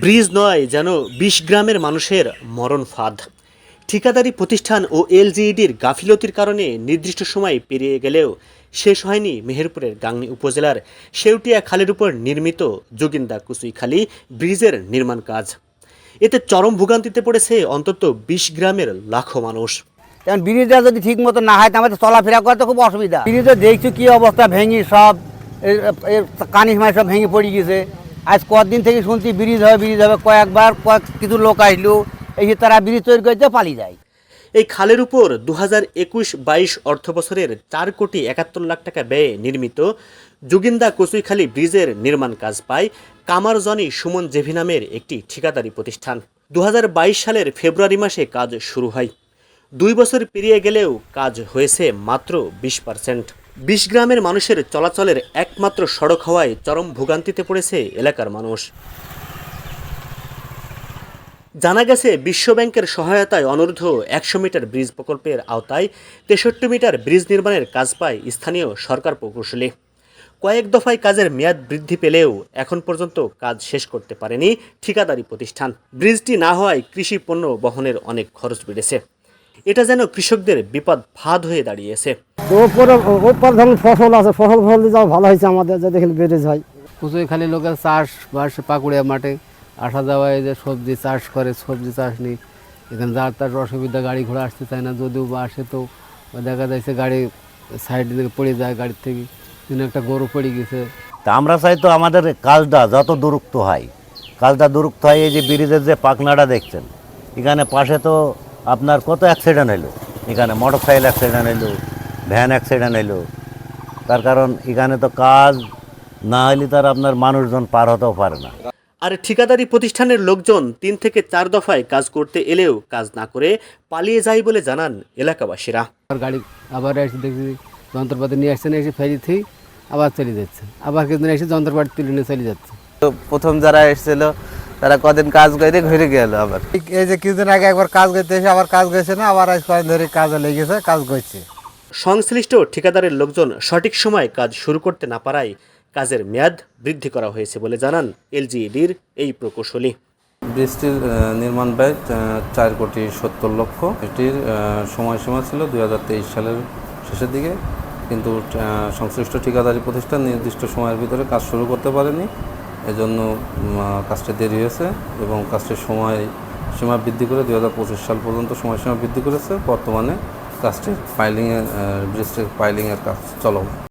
Bridge নয় যেন বিশ গ্রামের মানুষের মরণ ফাঁদ। ঠিকাদারি প্রতিষ্ঠান ও এলজিইডির গাফিলতির কারণে নির্দিষ্ট সময় পেরিয়ে গেলেও শেষ হয়নি মেহেরপুরের গাংনী উপজেলার শেউটিয়া খালের উপর নির্মিত যোগিন্দা কুসুইখালী ব্রিজের নির্মাণ কাজ। এতে চরম ভোগান্তিতে পড়েছে অন্তত বিশ গ্রামের লাখো মানুষ। কারণ ব্রিজটা যদি ঠিক মতো না হয় তো আমাদের চলাফেরা করতে খুব অসুবিধা। ব্রিজে দেখছি কি অবস্থা ভেঙে সব এর- মাই সব ভেঙে পড়ে গেছে আজ কদিন থেকে শুনছি ব্রিজ হবে ব্রিজ হবে, কয়েকবার কয়েক কিছু লোক আসলো, এই যে তারা ব্রিজ তৈরি করতে পালিয়ে যায়। এই খালের উপর দু হাজার একুশ বাইশ অর্থবছরের চার কোটি একাত্তর লাখ টাকা ব্যয়ে নির্মিত যোগিন্দা কচুইখালী ব্রিজের নির্মাণ কাজ পায় কামারজনি সুমন জেভি নামের একটি ঠিকাদারি প্রতিষ্ঠান। দু হাজার বাইশ সালের ফেব্রুয়ারি মাসে কাজ শুরু হয়। দুই বছর পেরিয়ে গেলেও কাজ হয়েছে মাত্র বিশ পার্সেন্ট। বিশ গ্রামের মানুষের চলাচলের একমাত্র সড়ক হওয়ায় চরম ভোগান্তিতে পড়েছে এলাকার মানুষ। জানা গেছে, বিশ্বব্যাংকের সহায়তায় অনূর্ধ্ব একশো মিটার ব্রিজ প্রকল্পের আওতায় তেষট্টি মিটার ব্রিজ নির্মাণের কাজ পায় স্থানীয় সরকার প্রকৌশলী। কয়েক দফায় কাজের মেয়াদ বৃদ্ধি পেলেও এখন পর্যন্ত কাজ শেষ করতে পারেনি ঠিকাদারি প্রতিষ্ঠান। ব্রিজটি না হওয়ায় কৃষি পণ্য বহনের অনেক খরচ বেড়েছে। এটা যেন কৃষকদের বিপদ ফাঁদ হয়ে দাঁড়িয়েছে। ওপরে ওপর ধরুন ফসল আছে ফসল ফসল যাও ভালো হয়েছে আমাদের যদি দেখলে বেড়ে যায় কুচুই খালি লোকের চাষ বাস পাকুড়িয়া মাঠে আসা যাওয়া যে সবজি চাষ করে সবজি চাষ নেই। এখানে যার তার অসুবিধা গাড়ি ঘোড়া আসতে চায় না যদিও বা আসে তো। দেখা যাচ্ছে গাড়ি সাইড থেকে পড়ে যায় গাড়ির থেকে কিন্তু একটা গরু পড়ে গেছে। তা আমরা চাই তো আমাদের কাজটা যত দূরত্ব হয় কাজটা দূরত্ব হয় এই যে ব্রিজের যে পাকনাটা দেখছেন। এখানে পাশে তো আপনার কত অ্যাক্সিডেন্ট হলো? এখানে মোটর সাইকেল অ্যাক্সিডেন্ট হলো ভ্যান অ্যাক্সিডেন্ট হলো তার কারণ এখানে তো কাজ না হলে তার আপনার মানুষজন পার হতেও পারে না। আর ঠিকাদারি প্রতিষ্ঠানের লোকজন তিন থেকে চার দফায় কাজ করতে এলেও কাজ না করে পালিয়ে যায় বলে জানান এলাকাবাসীরা। আর গাড়ি আবার এসে দেখছি যন্ত্রপাতি নিয়ে আসছে না এসে ফেরিতেই আবার চলে যাচ্ছে। আবার কিছুদিন এসে যন্ত্রপাতি তুলে নিয়ে চলে যাচ্ছে। তো প্রথম যারা এসেছিল তারা কদিন কাজ করে ঘুরে গেল আবার। এই যে কিছুদিন আগে একবার কাজ করতে এসে আবার কাজ করছে না আবার আজ কয়েক ধরে কাজে লেগেছে কাজ করছে। সংশ্লিষ্ট ঠিকাদারের লোকজন সঠিক সময় কাজ শুরু করতে না পারায় কাজের মেয়াদ বৃদ্ধি করা হয়েছে বলে জানান এলজিইডির এই প্রকৌশলী। ব্রিজটির নির্মাণ ব্যয় চার কোটি সত্তর লক্ষ। এটির সময়সীমা ছিল দুই হাজার তেইশ সালের শেষের দিকে, কিন্তু সংশ্লিষ্ট ঠিকাদারি প্রতিষ্ঠান নির্দিষ্ট সময়ের ভিতরে কাজ শুরু করতে পারেনি। এজন্য কাজটি দেরি হয়েছে এবং কাজটির সময় সীমা বৃদ্ধি করে দুই হাজার পঁচিশ সাল পর্যন্ত সময়সীমা বৃদ্ধি করেছে। বর্তমানে কাজটির পাইলিংয়ের ব্রিজটির পাইলিংয়ের কাজ চলমান